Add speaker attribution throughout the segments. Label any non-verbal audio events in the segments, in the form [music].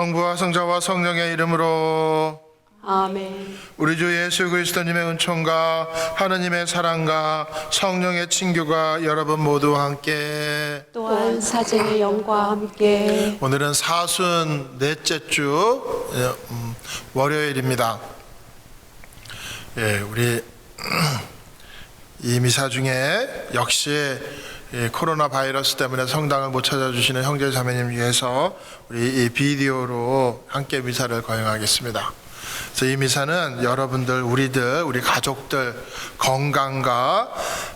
Speaker 1: 성부와 성자와 성령의 이름으로
Speaker 2: 아멘.
Speaker 1: 우리 주 예수 그리스도님의 은총과 하느님의 사랑과 성령의 친교가 여러분 모두와 함께
Speaker 2: 또한 사제의 영과 함께
Speaker 1: 오늘은 사순 넷째 주 예, 음, 월요일입니다. 예, 우리 [clears throat] 이 미사 중에 역시 이 코로나 바이러스 때문에 성당을 못 찾아주시는 형제 자매님 위해서 우리 이 비디오로 함께 미사를 거행하겠습니다. 그래서 이 미사는 여러분들, 우리들, 우리 가족들 건강과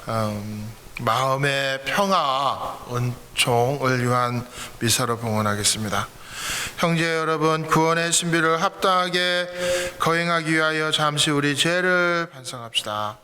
Speaker 1: 음, 마음의 평화, 은총을 위한 미사로 봉헌하겠습니다. 형제 여러분, 구원의 신비를 합당하게 거행하기 위하여 잠시 우리 죄를 반성합시다.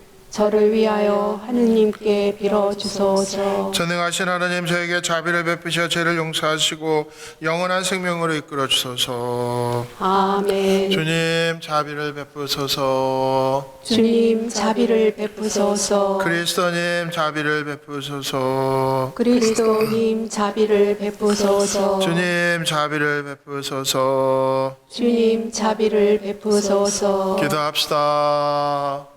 Speaker 2: 저를 위하여 하느님께 빌어 주소서.
Speaker 1: 전능하신 하나님 저에게 자비를 베푸셔 죄를 용서하시고 영원한 생명으로 이끌어 주소서.
Speaker 2: 아멘.
Speaker 1: 주님 자비를 베푸소서.
Speaker 2: 주님 자비를 베푸소서.
Speaker 1: 그리스도님 자비를 베푸소서.
Speaker 2: 그리스도님 자비를 베푸소서.
Speaker 1: 주님 자비를 베푸소서.
Speaker 2: 주님 자비를 베푸소서.
Speaker 1: 기도합시다.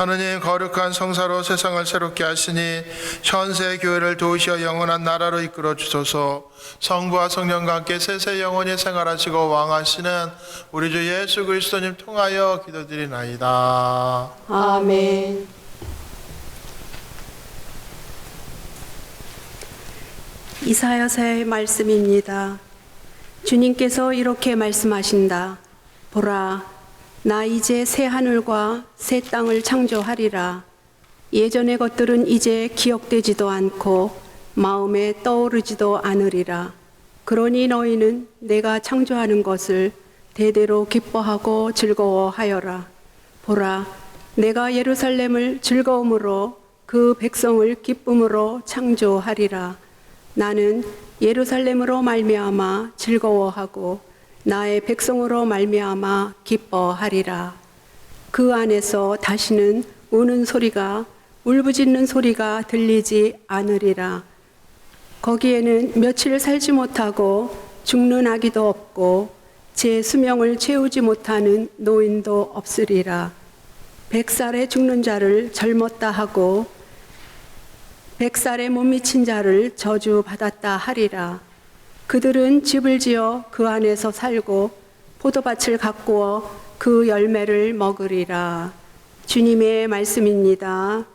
Speaker 1: 하느님 거룩한 성사로 세상을 새롭게 하시니 현세 교회를 도우시어 영원한 나라로 이끌어 주소서. 성부와 성령과 함께 세세 영원히 생활하시고 왕하시는 우리 주 예수 그리스도님 통하여 기도드리나이다.
Speaker 2: 아멘.
Speaker 3: 이사야서의 말씀입니다. 주님께서 이렇게 말씀하신다. 보라, 나 이제 새 하늘과 새 땅을 창조하리라. 예전의 것들은 이제 기억되지도 않고 마음에 떠오르지도 않으리라. 그러니 너희는 내가 창조하는 것을 대대로 기뻐하고 즐거워하여라. 보라, 내가 예루살렘을 즐거움으로 그 백성을 기쁨으로 창조하리라. 나는 예루살렘으로 말미암아 즐거워하고 나의 백성으로 말미암아 기뻐하리라. 그 안에서 다시는 우는 소리가 울부짖는 소리가 들리지 않으리라. 거기에는 며칠 살지 못하고 죽는 아기도 없고 제 수명을 채우지 못하는 노인도 없으리라. 백살에 죽는 자를 젊었다 하고 백살에 못 미친 자를 저주받았다 하리라. 그들은 집을 지어 그 안에서 살고 포도밭을 가꾸어 그 열매를 먹으리라. 주님의 말씀입니다.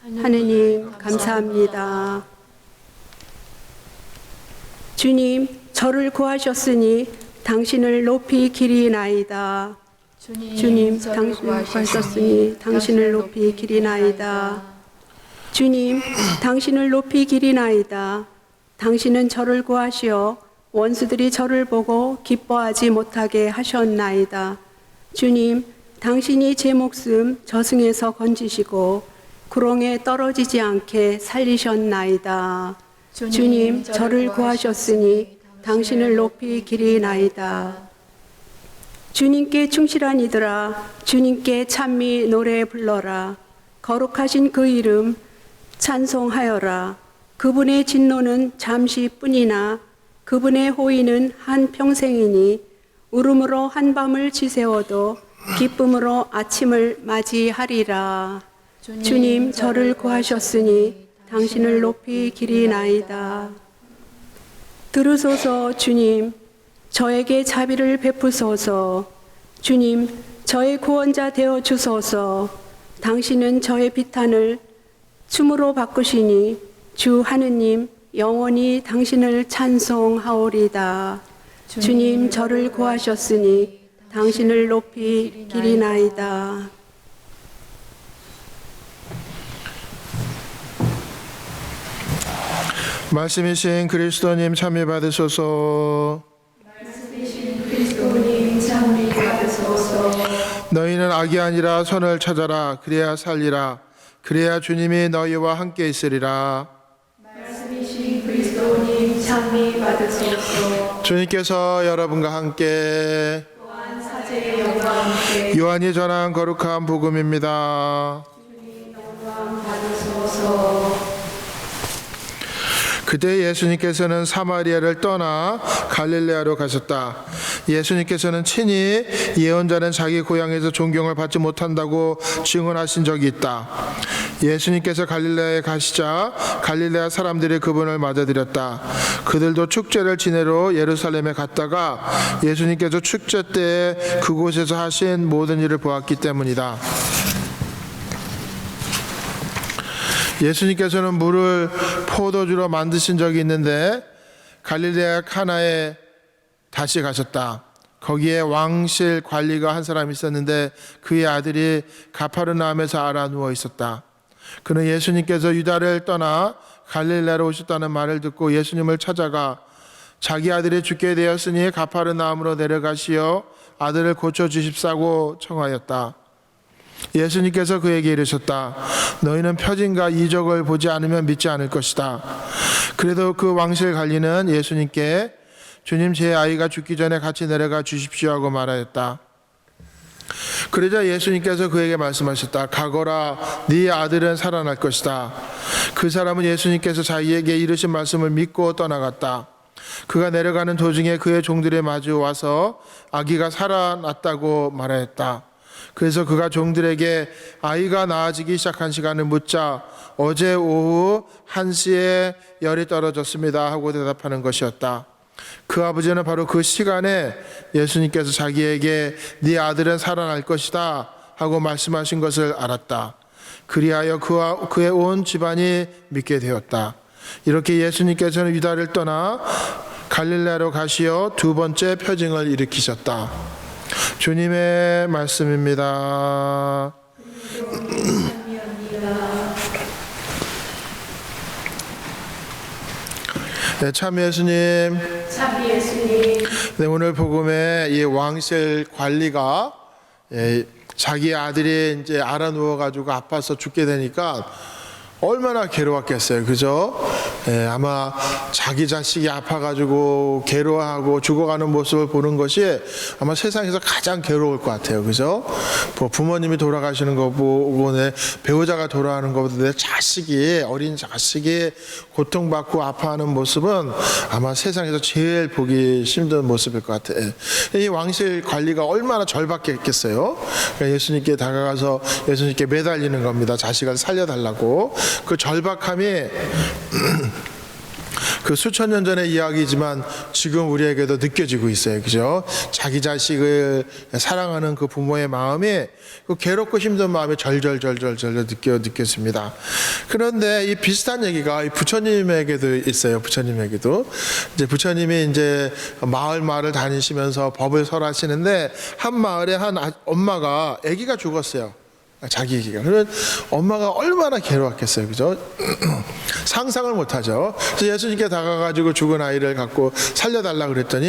Speaker 3: 하느님 감사합니다. 주님 저를 구하셨으니 당신을 높이 기리나이다. 주님 당신을 구하셨으니 당신을 높이 기리나이다. 주님, 당신을 높이 기리나이다. 당신은 저를 구하시어 원수들이 저를 보고 기뻐하지 못하게 하셨나이다. 주님, 당신이 제 목숨 저승에서 건지시고 구렁에 떨어지지 않게 살리셨나이다. 주님, 저를 구하셨으니 당신을 높이 기리나이다. 주님께 충실한 이들아, 주님께 찬미 노래 불러라. 거룩하신 그 이름 찬송하여라. 그분의 진노는 잠시뿐이나 그분의 호의는 한 평생이니 울음으로 한 밤을 지새워도 기쁨으로 아침을 맞이하리라. 주님 저를 구하셨으니 당신을 높이 기리나이다. 들으소서 주님 저에게 자비를 베푸소서 주님 저의 구원자 되어 주소서 당신은 저의 비탄을 춤으로 바꾸시니 주 하느님 영원히 당신을 찬송하오리다. 주님 저를 구하셨으니 당신을 높이 기리나이다.
Speaker 1: 말씀이신 그리스도님 참여 받으소서.
Speaker 3: 그리스도님 참미 받으소서.
Speaker 1: 너희는 악이 아니라 선을 찾아라. 그래야 살리라. 그래야 주님이 너희와 함께 있으리라.
Speaker 3: 참미 받으소서.
Speaker 1: 주님께서 여러분과 함께 요한이 전한 거룩한 복음입니다. 그때 예수님께서는 사마리아를 떠나 갈릴레아로 가셨다. 예수님께서는 친히 예언자는 자기 고향에서 존경을 받지 못한다고 증언하신 적이 있다. 예수님께서 갈릴레아에 가시자 갈릴레아 사람들이 그분을 맞아들였다. 그들도 축제를 지내러 예루살렘에 갔다가 예수님께서 축제 때 그곳에서 하신 모든 일을 보았기 때문이다. 예수님께서는 물을 포도주로 만드신 적이 있는데 갈릴레아 카나에 다시 가셨다. 거기에 왕실 관리가 한 사람이 있었는데 그의 아들이 가파르나움에서 알아 누워 있었다. 그는 예수님께서 유다를 떠나 갈릴레아로 오셨다는 말을 듣고 예수님을 찾아가 자기 아들이 죽게 되었으니 가파르나움으로 내려가시어 아들을 고쳐 주십사고 청하였다. 예수님께서 그에게 이르셨다. 너희는 표징과 이적을 보지 않으면 믿지 않을 것이다. 그래도 그 왕실 관리는 예수님께 주님 제 아이가 죽기 전에 같이 내려가 주십시오 하고 말하였다. 그러자 예수님께서 그에게 말씀하셨다. 가거라, 네 아들은 살아날 것이다. 그 사람은 예수님께서 자기에게 이르신 말씀을 믿고 떠나갔다. 그가 내려가는 도중에 그의 종들에 마주 와서 아기가 살아났다고 말하였다. 그래서 그가 종들에게 아이가 나아지기 시작한 시간을 묻자 어제 오후 1시에 열이 떨어졌습니다 하고 대답하는 것이었다. 그 아버지는 바로 그 시간에 예수님께서 자기에게 네 아들은 살아날 것이다 하고 말씀하신 것을 알았다. 그리하여 그와 그의 온 집안이 믿게 되었다. 이렇게 예수님께서는 유다를 떠나 갈릴레아로 가시어 두 번째 표징을 일으키셨다. 주님의 말씀입니다. 네, 참 예수님.
Speaker 3: 참 예수님
Speaker 1: 네, 오늘 복음에 이 왕실 관리가 예, 자기 아들이 이제 알아 누워 가지고 아파서 죽게 되니까 얼마나 괴로웠겠어요, 그죠? 예, 아마 자기 자식이 아파가지고 괴로워하고 죽어가는 모습을 보는 것이 아마 세상에서 가장 괴로울 것 같아요, 그죠? 뭐 부모님이 돌아가시는 거 보고 내 배우자가 돌아가는 것보다 내 자식이 어린 자식이 고통받고 아파하는 모습은 아마 세상에서 제일 보기 힘든 모습일 것 같아요. 이 왕실 관리가 얼마나 절박했겠어요. 그러니까 예수님께 다가가서 예수님께 매달리는 겁니다. 자식을 살려달라고 그 절박함이 [clears throat] 그 수천 년 전의 이야기지만 지금 우리에게도 느껴지고 있어요. 그죠? 자기 자식을 사랑하는 그 부모의 마음이 그 괴롭고 힘든 마음이 절절절절절 느껴 느꼈습니다. 그런데 이 비슷한 얘기가 이 부처님에게도 있어요. 부처님에게도 이제 부처님이 이제 마을 마을을 다니시면서 법을 설하시는데 한 마을에 한 아- 엄마가 아기가 죽었어요. 자기 얘기가. 그러면 엄마가 얼마나 괴로웠겠어요. 그죠? [clears throat] 상상을 못 하죠. 그래서 예수님께 다가가지고 죽은 아이를 갖고 살려달라 그랬더니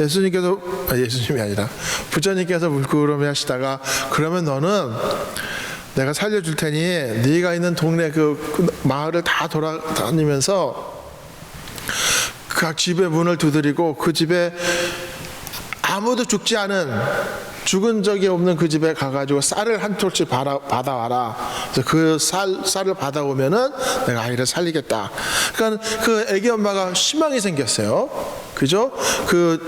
Speaker 1: 예수님께서, 아, 예수님이 아니라 부처님께서 물끄러미 하시다가 그러면 너는 내가 살려줄 테니 네가 있는 동네 그, 그 마을을 다 돌아다니면서 각 집의 문을 두드리고 그 집에 아무도 죽지 않은 죽은 적이 없는 그 집에 가가지고 쌀을 한 받아, 받아와라. 그 쌀, 쌀을 받아오면은 내가 아이를 살리겠다. 그러니까 그 애기 엄마가 희망이 생겼어요. 그죠? 그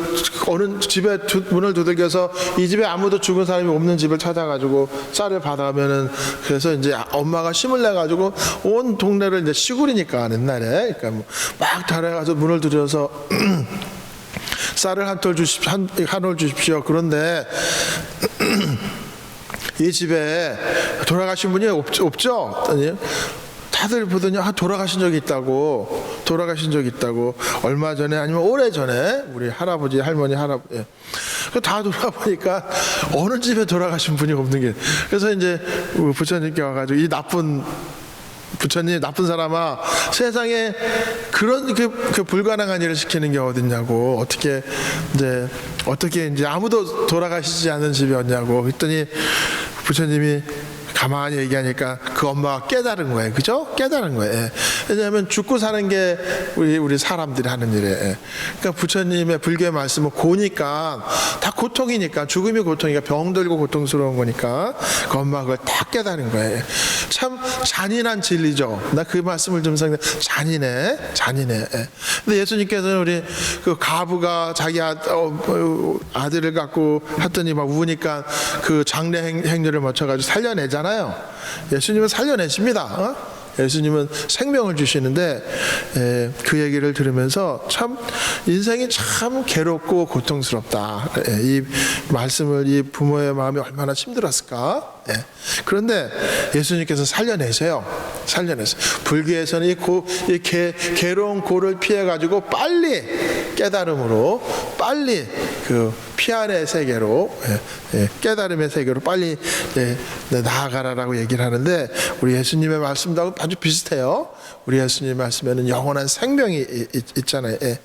Speaker 1: 어느 집에 두, 문을 두들겨서 이 집에 아무도 죽은 사람이 없는 집을 찾아가지고 쌀을 받아오면은 그래서 이제 엄마가 힘을 내가지고 온 동네를 이제 시골이니까 옛날에 그러니까 뭐 막 달아가서 문을 두드려서 [clears throat] 쌀을 한 톨 주십시오. 한, 한올 주십시오. 그런데 [clears throat] 이 집에 돌아가신 분이 없, 없죠? 했더니 다들 보더니 아, 돌아가신 적이 있다고 돌아가신 적이 있다고 얼마 전에 아니면 오래 전에 우리 할아버지 할머니 할아버지 예. 그다 돌아보니까 어느 집에 돌아가신 분이 없는 게 그래서 이제 부처님께 와가지고 이 나쁜 부처님 나쁜 사람아 세상에 그런 그, 그 불가능한 일을 시키는 게 어딨냐고. 어떻게 이제 어떻게 이제 아무도 돌아가시지 않은 집이 없냐고. 했더니 부처님이 가만히 얘기하니까 그 엄마가 깨달은 거예요. 그죠? 깨달은 거예요. 예. 왜냐하면 죽고 사는 게 우리 우리 사람들이 하는 일이에요. 예. 그러니까 부처님의 불교의 말씀은 고니까 다 고통이니까 죽음이 고통이니까 병들고 고통스러운 거니까 그 엄마가 그걸 다 깨달은 거예요. 참 잔인한 진리죠. 나 그 말씀을 좀 생각 잔인해, 잔인해. 예. 근데 예수님께서는 우리 그 가부가 자기 아, 어, 어, 아들을 갖고 했더니 막 우니까 그 장례 행, 행렬을 맞춰가지고 살려내잖아 요. 예수님은 살려내십니다. 어? 예수님은 생명을 주시는데 에, 그 얘기를 들으면서 참 인생이 참 괴롭고 고통스럽다. 에, 이 말씀을 이 부모의 마음이 얼마나 힘들었을까. 예. 그런데 예수님께서 살려내세요. 살려내세요. 불교에서는 이, 고, 이 개, 괴로운 고를 피해 가지고 빨리 깨달음으로 빨리 그 피안의 세계로 예, 예, 깨달음의 세계로 빨리 예, 네, 나아가라라고 얘기를 하는데 우리 예수님의 말씀도 아주 비슷해요. 우리 예수님 말씀에는 영원한 생명이 있잖아요. 예.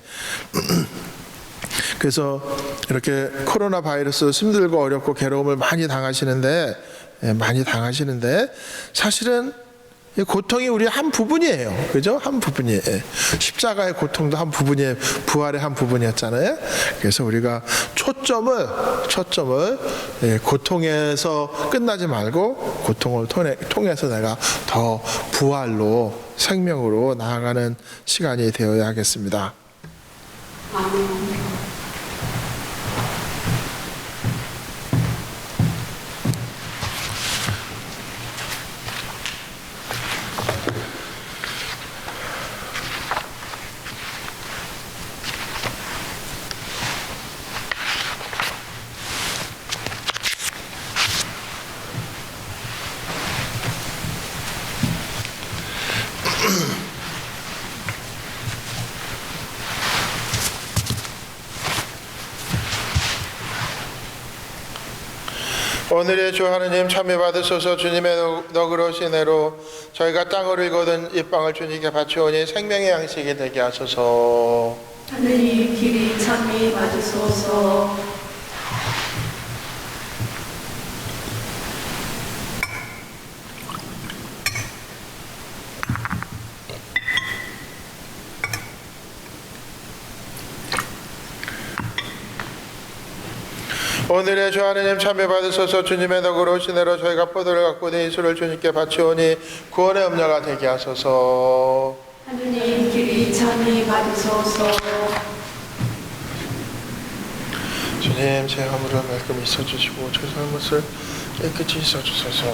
Speaker 1: [clears throat] 그래서 이렇게 코로나 바이러스 힘들고 어렵고 괴로움을 많이 당하시는데 예, 많이 당하시는데 사실은 이 고통이 우리의 한 부분이에요. 그죠? 한 부분이에요. 예. 십자가의 고통도 한 부분이에요. 부활의 한 부분이었잖아요. 그래서 우리가 초점을, 초점을 예, 고통에서 끝나지 말고 고통을 통해, 통해 서 내가 더 부활로 생명으로 나아가는 시간이 되어야 하겠습니다. 오늘의 주 하느님 참여 받으소서 주님의 너- 너그러우신 애로 저희가 땅을 일거든 이 빵을 주님께 바치오니 생명의 양식이 되게 하소서.
Speaker 3: 하느님 길이 참이 받으소서
Speaker 1: 오늘의 주 하느님 참여 받으소서. 주님의 너그러우신 애로 저희가 포도를 갖고 된 이수를 주님께 바치오니 구원의 음료가 되게 하소서.
Speaker 3: 하느님 길이 참이 받으소서.
Speaker 1: 주님 제 허물을 말끔 있어주시고 제 잘못을 깨끗이 있어주소서.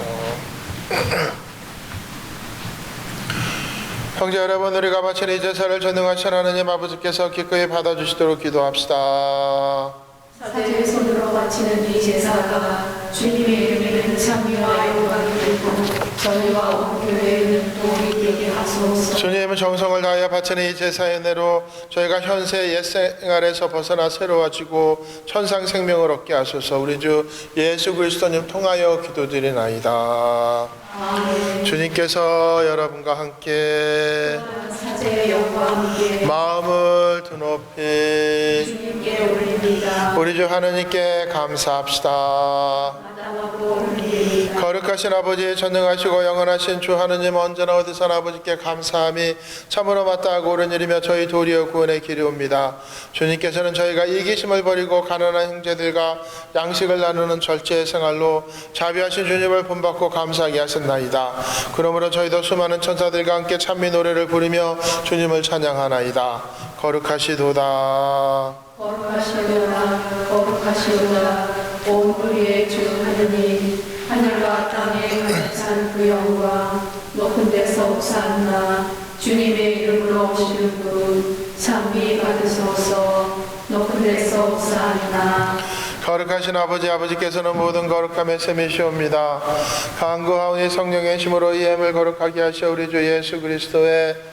Speaker 1: [clears throat] 형제 여러분 우리가 바치는 이 제사를 전능하신 하느님 아버지께서 기꺼이 받아주시도록 기도합시다
Speaker 3: 사제의 손으로 바치는 이 제사가 주님의 이름에는 참미와 영광이 되고 저희와 온 교회에는 도움이 되게 하소서.
Speaker 1: 주님 정성을 다하여 바치는 이 제사의 내로 저희가 현세 옛 생활에서 벗어나 새로워지고 천상 생명을 얻게 하소서. 우리 주 예수 그리스도님 통하여 기도드리나이다. 주님께서 여러분과 함께 마음을 드높이 우리 주 하느님께 감사합시다 거룩하신 아버지 전능하시고 영원하신 주 하느님 언제나 어디서나 아버지께 감사함이 참으로 마땅하고 옳은 일이며 저희 도리어 구원의 길이 옵니다. 주님께서는 저희가 이기심을 버리고 가난한 형제들과 양식을 나누는 절제의 생활로 자비하신 주님을 본받고 감사하게 하셨나이다. 그러므로 저희도 수많은 천사들과 함께 찬미 노래를 부르며 주님을 찬양하나이다. 거룩하시도다.
Speaker 3: 거룩하시도다 거룩하시도다 온 우리의 주 하느님 하늘과 땅에 가득 찬그 영광 높은 데서 옥산나 주님의 이름으로 오시는 분 찬미 받으소서 높은 데서 옥산나
Speaker 1: 거룩하신 아버지 아버지께서는 모든 거룩함의 셈이시옵니다. 강구하오니 성령의 힘으로 이 햄을 거룩하게 하시어 우리 주 예수 그리스도의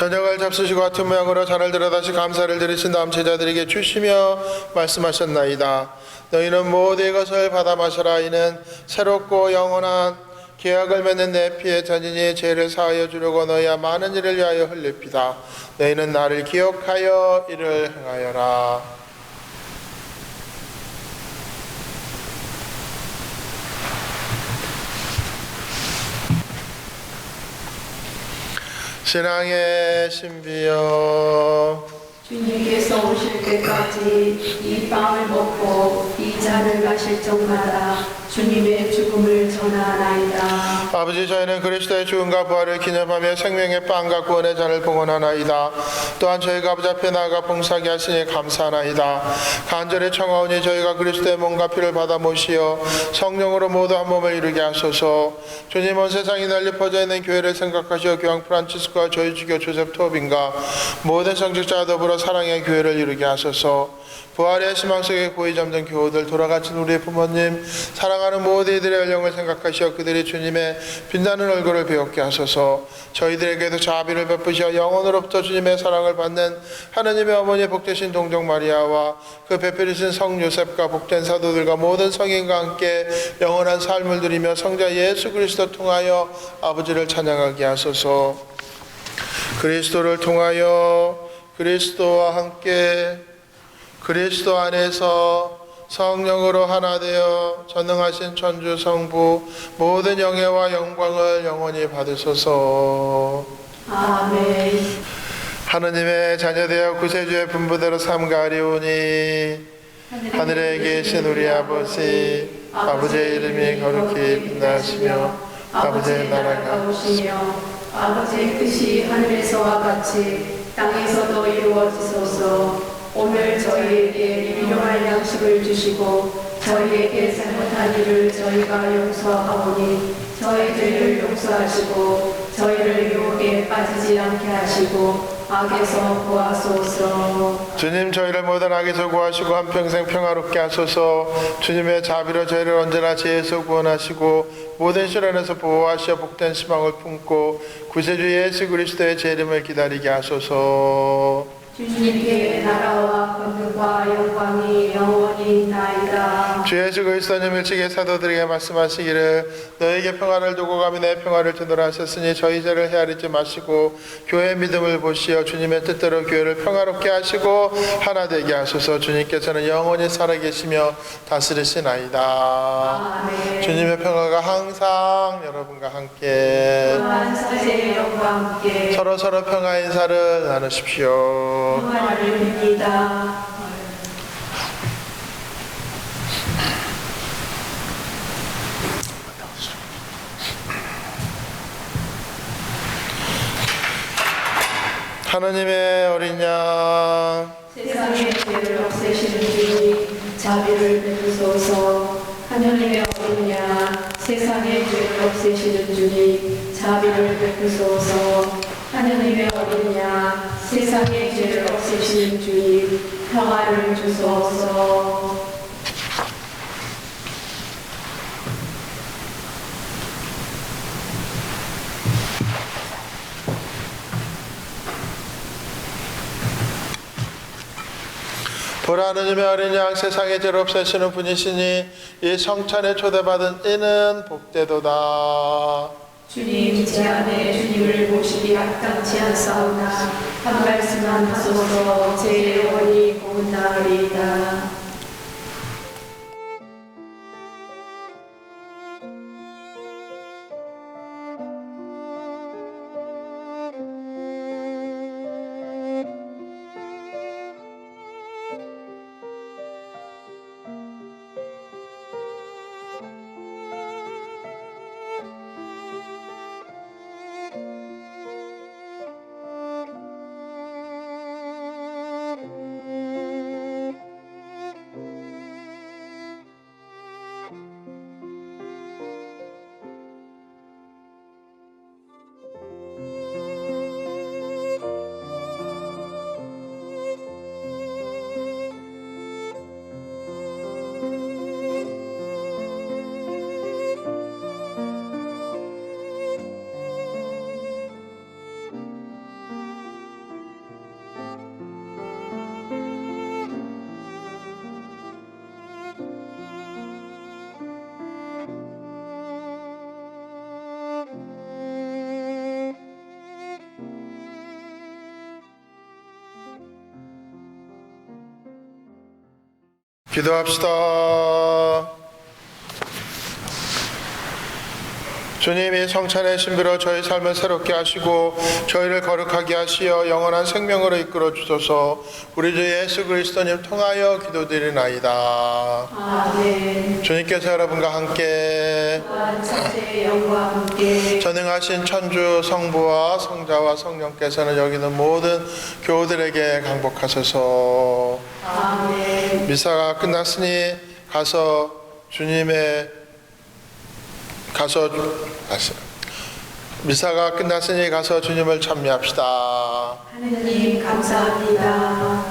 Speaker 1: 저녁을 잡수시고 같은 모양으로 잔을 들어 다시 감사를 드리신 다음 제자들에게 주시며 말씀하셨나이다. 너희는 모든 이것을 받아 마셔라. 이는 새롭고 영원한 계약을 맺는 내 피의 잔인이 죄를 사하여 주려고 너희와 많은 일을 위하여 흘릴 피다. 너희는 나를 기억하여 이를 행하여라. 신앙의 신비여.
Speaker 3: 주님께서 오실 때까지 이 빵을 먹고 이 잔을 마실 적마다 주님의 죽음을 전하나이다.
Speaker 1: 아버지 저희는 그리스도의 죽음과 부활을 기념하며 생명의 빵과 구원의 잔을 봉헌하나이다. 또한 저희가 앞에 나아가 봉사하게 하시니 감사하나이다. 간절히 청하오니 저희가 그리스도의 몸과 피를 받아 모시어 성령으로 모두 한 몸을 이루게 하소서. 주님 은 세상이 널리 퍼져 있는 교회를 생각하시어 교황 프란치스코와 저희 주교 조셉 토빈과 모든 성직자와 더불어 사랑의 교회를 이루게 하소서. 부활의 희망 속에 고이 잠든 교우들 돌아가신 우리의 부모님 사랑하는 모든 이들의 영을 생각하시어 그들이 주님의 빛나는 얼굴을 배웠게 하소서. 저희들에게도 자비를 베푸시어 영원으로부터 주님의 사랑을 받는 하나님의 어머니 복되신 동정 마리아와 그 베풀이신 성 요셉과 복된 사도들과 모든 성인과 함께 영원한 삶을 누리며 성자 예수 그리스도 통하여 아버지를 찬양하게 하소서. 그리스도를 통하여 그리스도와 함께 그리스도 안에서 성령으로 하나 되어 전능하신 천주 성부 모든 영예와 영광을 영원히 받으소서.
Speaker 3: 아멘.
Speaker 1: 하느님의 자녀되어 구세주의 분부대로 삼가리오니 하늘에 계신 우리 아버지 아버지의 이름이 거룩히 빛나시며 아버지의 나라가
Speaker 3: 오시며 아버지의 뜻이 하늘에서와 같이 땅에서도 이루어지소서 오늘 저희에게 일용할 양식을 주시고 저희에게 잘못한 일을 저희가 용서하오니 저희들을 용서하시고 저희를 유혹에 빠지지 않게 하시고 악에서 구하소서.
Speaker 1: 주님 저희를 모든 악에서 구하시고 한평생 평화롭게 하소서. 주님의 자비로 저희를 언제나 죄에서 구원하시고 모든 시련에서 보호하시어 복된 희망을 품고 구세주 예수 그리스도의 제 이름을 기다리게 하소서
Speaker 3: 주님께 나라와 권능과 영광이 영원히 있나이다.
Speaker 1: 주 예수 그리스도님 일찍의 사도들에게 말씀하시기를 너에게 평화를 두고 가며 내 평화를 주노라 하셨으니 저희 죄를 헤아리지 마시고 교회의 믿음을 보시어 주님의 뜻대로 교회를 평화롭게 하시고 하나 되게 하소서. 주님께서는 영원히 살아계시며 다스리시나이다.
Speaker 3: 아멘.
Speaker 1: 주님의 평화가 항상 여러분과 함께. 서로 서로 평화 인사를 나누십시오
Speaker 3: 평화를 빕니다.
Speaker 1: 하나님의 어린 양.
Speaker 3: 세상의 죄를 없애시는 주님 자비를 베푸소서. 하나님의 어린 양 세상의 죄를 없애시는 주님 자비를 베푸소서 하나님의 어린 양 세상의 죄를 없애시는 주님 평화를 주소서
Speaker 1: 보라 하느님의 어린 양 세상의 죄를 없애시는 분이시니 이 성찬에 초대받은 이는 복되도다
Speaker 3: 주님 제 안에 주님을 모시기 합당치 않사오나 한 말씀만 하소서 제 영혼이 고운나리이다
Speaker 1: 기도합시다. 주님이 성찬의 신비로 저희 삶을 새롭게 하시고 저희를 거룩하게 하시어 영원한 생명으로 이끌어 주소서 우리 주 예수 그리스도님 통하여 기도드리나이다.
Speaker 3: 아멘.
Speaker 1: 주님께서 여러분과 함께 전능하신 천주 성부와 성자와 성령께서는 여기는 모든 교우들에게 강복하소서. 미사가 끝났으니 가서 주님의 가서 다시 미사가 끝났으니 가서 주님을 찬미합시다.
Speaker 3: 하느님 감사합니다.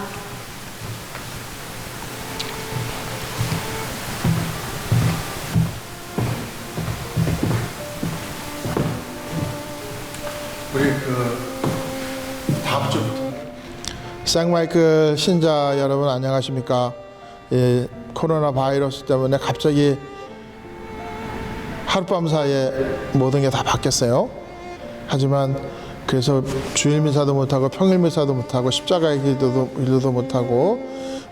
Speaker 1: 생마이클 신자 여러분 안녕하십니까? 이 코로나 바이러스 때문에 갑자기 하룻밤 사이에 모든 게 다 바뀌었어요. 하지만 그래서 주일 미사도 못하고 평일 미사도 못하고 십자가의 기도도 일도 못하고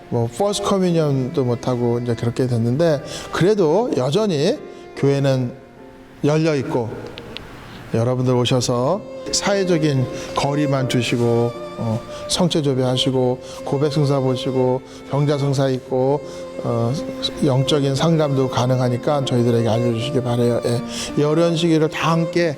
Speaker 1: 뭐 퍼스트 커미니언도 못하고 이제 그렇게 됐는데 그래도 여전히 교회는 열려 있고 여러분들 오셔서 사회적인 거리만 두시고 어, 성체 조배 하시고 고백 성사 보시고 병자 성사 있고 어, 영적인 상담도 가능하니까 저희들에게 알려주시기 바래요. 예. 이 어려운 시기를 다 함께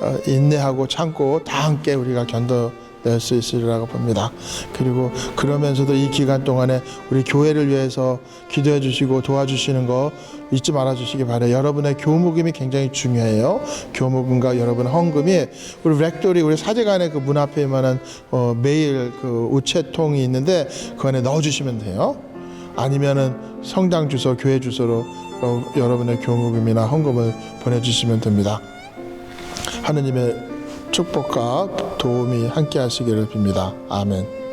Speaker 1: 어, 인내하고 참고 다 함께 우리가 견뎌 낼 수 있으리라고 봅니다. 그리고 그러면서도 이 기간 동안에 우리 교회를 위해서 기도해 주시고 도와주시는 거 잊지 말아 주시기 바래요. 여러분의 교무금이 굉장히 중요해요. 교무금과 여러분 헌금이 우리 렉돌이 우리 사제관의 그 문 앞에 만한 어, 매일 그 우체통이 있는데 그 안에 넣어 주시면 돼요. 아니면은 성당 주소, 교회 주소로 어, 여러분의 교무금이나 헌금을 보내주시면 됩니다. 하느님의 축복과 도움이 함께 하시기를 빕니다. 아멘.